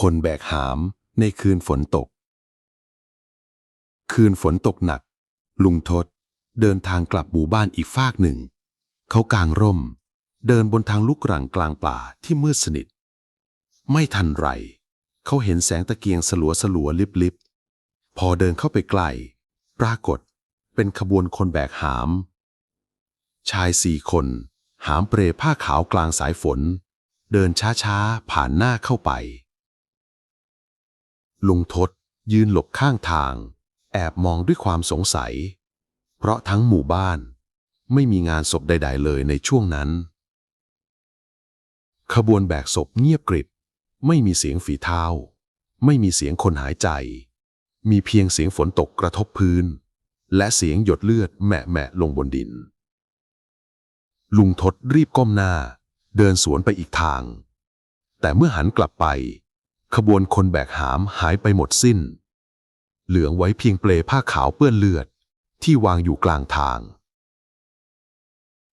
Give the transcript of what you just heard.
คนแบกหามในคืนฝนตก คืนฝนตกหนัก ลุงทศเดินทางกลับหมู่บ้านอีกฟากหนึ่ง เขากางร่ม เดินบนทางลูกรังกลางป่าที่มืดสนิท ไม่ทันไร เขาเห็นแสงตะเกียงสลัวสลัวลิบลิบพอเดินเข้าไปใกล้ปรากฏเป็นขบวนคนแบกหาม ชายสี่คน หามเปรผ้าขาวกลางสายฝน เดินช้าๆ ผ่านหน้าเข้าไป ลุงทศยืนหลบข้างทาง แอบมองด้วยความสงสัย เพราะทั้งหมู่บ้านไม่มีงานศพใด ๆ เลยในช่วงนั้น ขบวนแบกศพเงียบกริบ ไม่มีเสียงฝีเท้า ไม่มีเสียงคนหายใจ มีเพียงเสียงฝนตกกระทบพื้น และเสียงหยดเลือดแหมะๆลงบนดิน ลุงทศรีบก้มหน้า เดินสวนไปอีกทาง แต่เมื่อหันกลับไป ขบวนคนแบกหามหายไปหมดสิ้น เหลืองไว้เพียงเปลผ้าขาวเปื้อนเลือดที่วางอยู่กลางทาง